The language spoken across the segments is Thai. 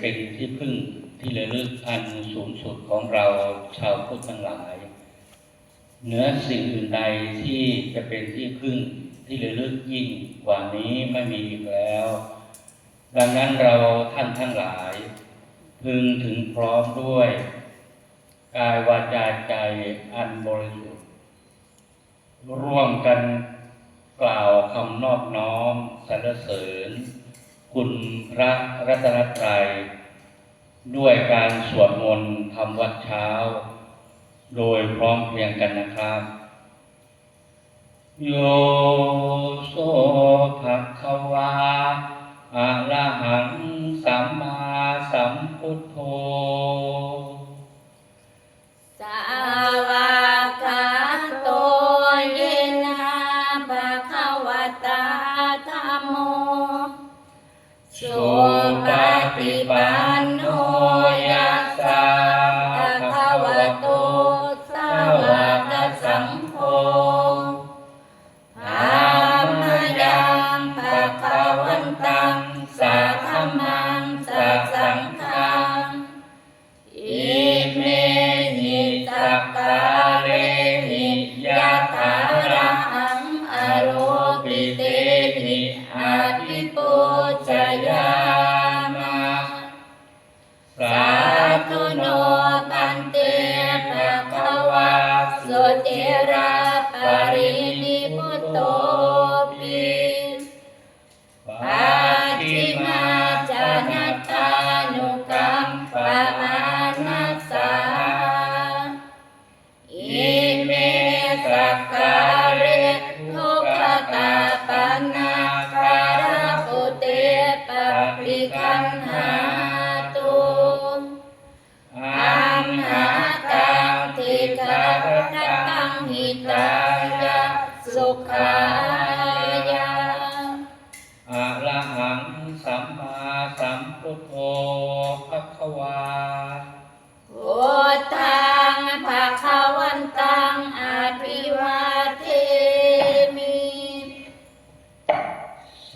เป็นที่พึ่งที่ระลึกอันสูงสุดของเราชาวพุทธทั้งหลาย เหนือสิ่งอื่นใดที่จะเป็นที่พึ่งที่ระลึกยิ่งกว่านี้ไม่มีอีกแล้ว ดังนั้นเราท่านทั้งหลาย พึงถึงพร้อมด้วย กายวาจาใจอันบริสุทธิ์ร่วมกันกล่าวคำนอบน้อมสรรเสริญ คุณพระรัตนตรัย ด้วยการสวดมนต์ทำวัดเช้า โดยพร้อมเพรียงกันนะครับ โยโสภะคะวาอะระหังสัมมาสัมพุทโธ ปรินิพุตโต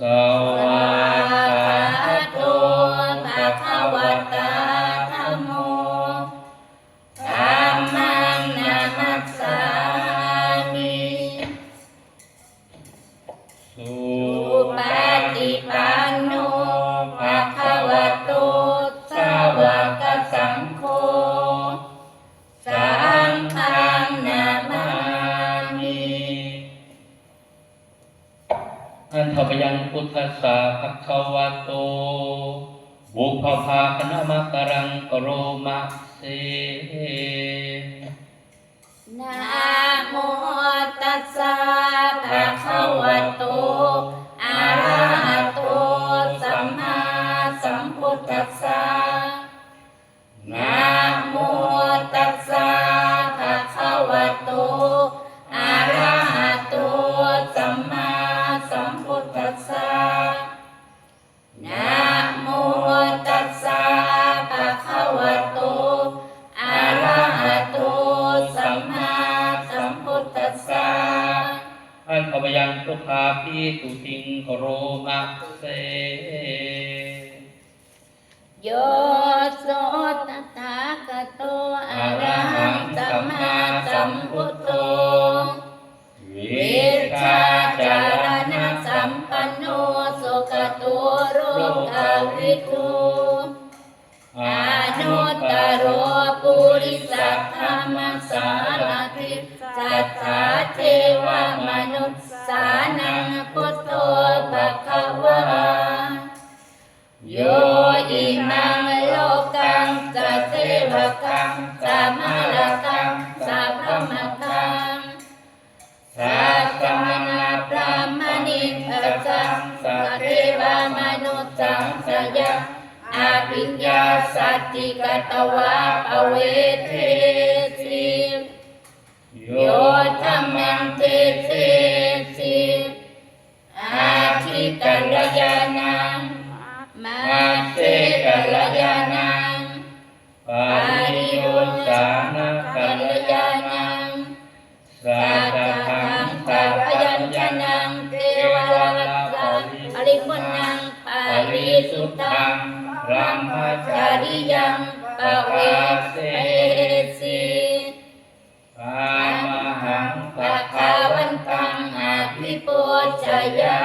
ส พยังพุทธัสสะภะคะวะโตบุพภาคณมะกรังกโรมะเสนะโมตัสสะภะคะวะโตอะระหะโตสัมมาสัมพุทธัสสะ อันทพยังพุทธาพิตุติงโรมะเสโยโสตถาคโตอะระหังสัมมาสัมพุทโธวิชาจารณะสัมปันโนสุขตโรกาวิทูอนุตตโรปุริสัทธรรมสารทิสัทธา สังสยะอาปิญญาสัตติกตวะปเวเทสิโยธรรมังเทเทสิอาทิกัลยานังมาเตกัลยาณังปาริโยสานะกัลยายาณังสัจทังงสัพยัญชนะนะเทวราชังอริพุนังปาปาริริ สุสุททธัธังรัมภจาริยังปะเวเปสีปามหังปะคาวันตังอาภิปุจยา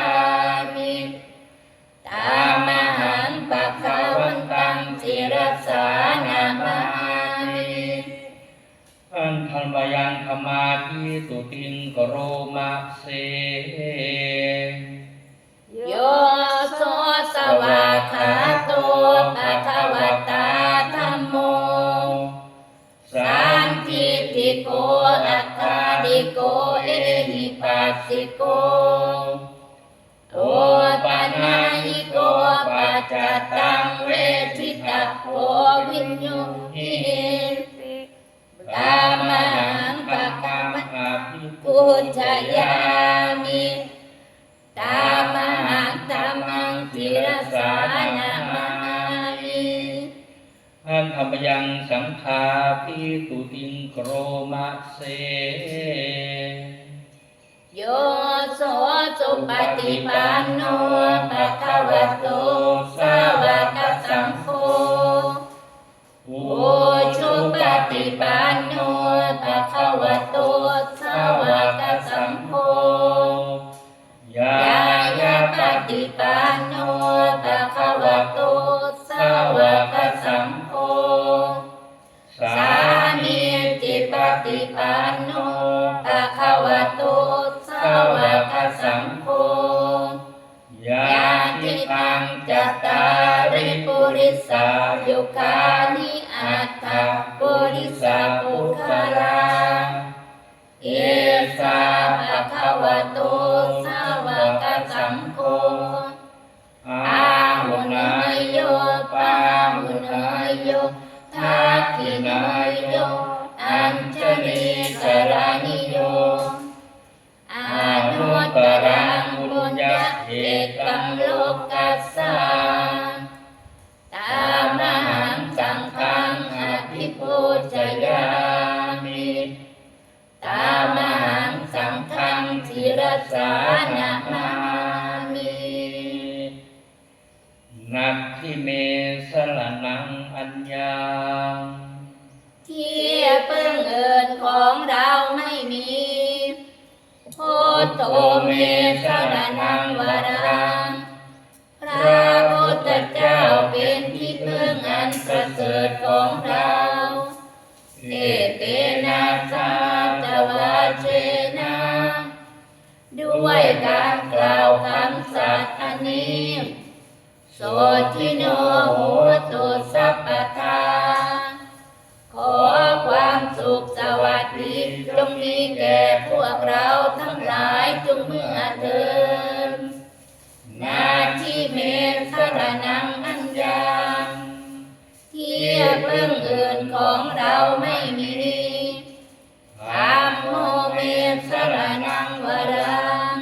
มิตามหังปะคาวันตังจิรสานามามิอันธรรมยังธรรมาทิตุติงกโรมาเส วาขาโตปะคะวะตาธัมโมสันทิติโกอัตตาดิโกเอหิปัสสิโกโอปัญญิโกปัจจตังเวทิตาโพวิญญูหิ ตุติงกโรมาเสโยโสสุปฏิปันโนภะคะวะโตสาวกสังโฆโอโอชุปฏิปันโนภะคะวะโตสาวกสังโฆยายายาปฏิปันโน คะวะโตสาวกสังโฆอาหุนายโยปาปาหุนายโยทักขินายโย อัญชลีสรานิโยอานุตตรังบุญญาเอกังโลกัสสาตามหังสังฆังอภิปูชยา ฆังศิรสานามามินักทิเมสลนังอัญญาที่พึ่งเอินของเราไม่มีโพโตเมสรนังวรัง จงมีแก่พวกเราทั้งหลายจงเมื่อเทินนาที่เมสรนังอัญญาที่พึ่งอื่นของเราไม่มีธรรมโมเมสรนังวรัง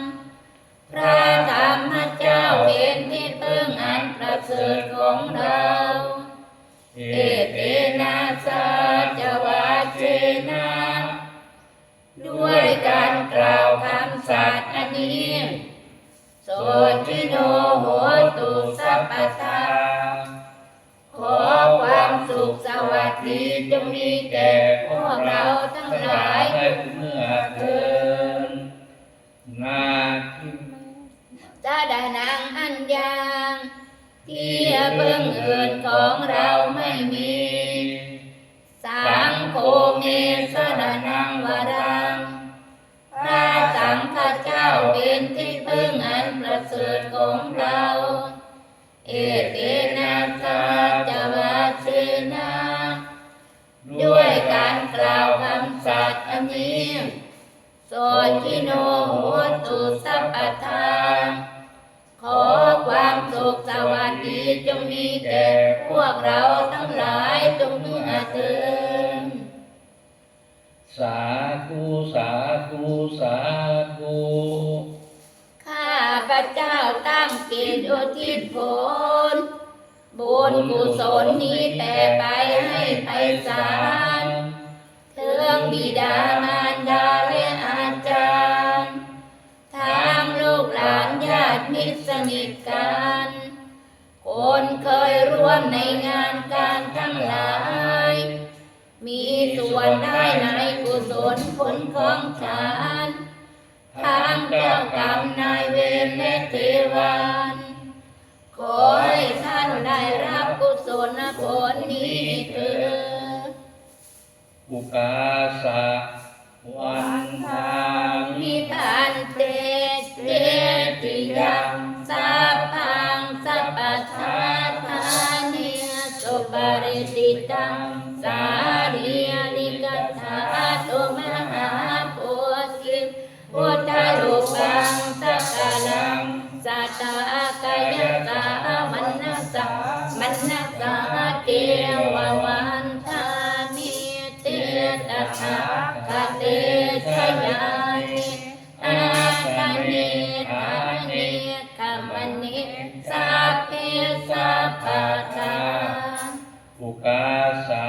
พระธรรมเจ้าเป็นที่พึ่งอันประเสริฐของเรา นาทิจาดานังอัญญาที่พึ่งอื่นของเราไม่มี สังโฆเมสรนังวรังพระสังฆเจ้าเป็นที่พึ่งอันประเสริฐของเรา เอเตนะสาจวาเสนาด้วยการกล่าวคำสัตย์อันนี้ ทิโนโหตุสัพพทาขอความสุขสวัสดีจงมีแก่พวกเราทั้งหลายจงเมื่อเทินสาธุสาธุสาธุข้าพระเจ้าตั้งจิตอุทิศผลบุญกุศลนี้แต่ไปให้ไปสารเทิงบิดามารดาานญาติมิตรสนิทกัน คนเคยร่วมในงานการทั้งหลาย มีส่วนได้ในกุศลผลของฉันทางเจ้ากรรมนายเวรและเทวันขอให้ท่านได้รับกุศลผลนี้เถิดอุกาสะวัน ปาริติตังสาริยนิกัตถาตุมหาโพธิพุทธรูปังสักการังสัตตากายสามันนสามันนสาเทววันทามิเตตถาคเตชยานิอาคานิทานิคามนิสัพเพสัพพะ ทา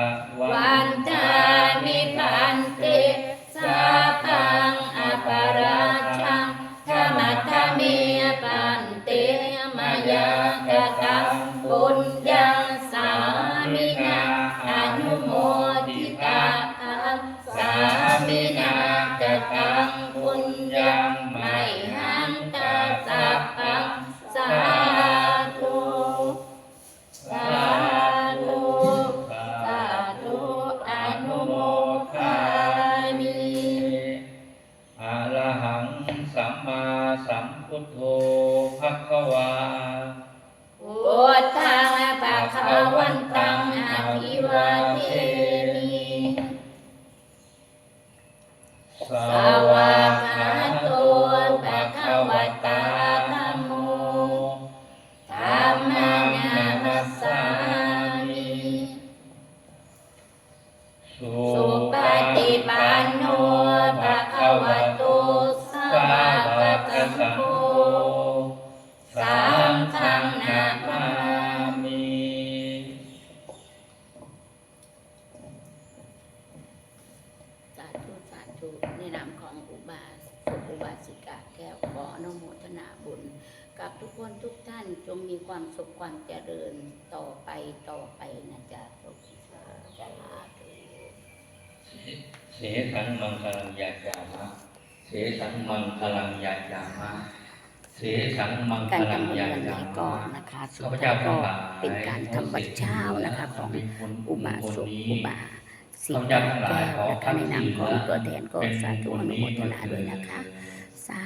เสสังมังคลังยาจามะเสสังมังคลังยาจามะเสสังมังคการลังทำบุญยาวันจานี้ก็มะนะคะสุข้าดพท้าเจ้ายทั้ก็งหลายเป็นการทำวัดเช้านะคะของอุบาสกอุบาสิข้าพเจ้ากาทั้งหลาแก้ยวขอนะคะในนามของตัวแทนก็เป็นสาธุบุอญนุนี้โมทนาด้วยนะคะ สา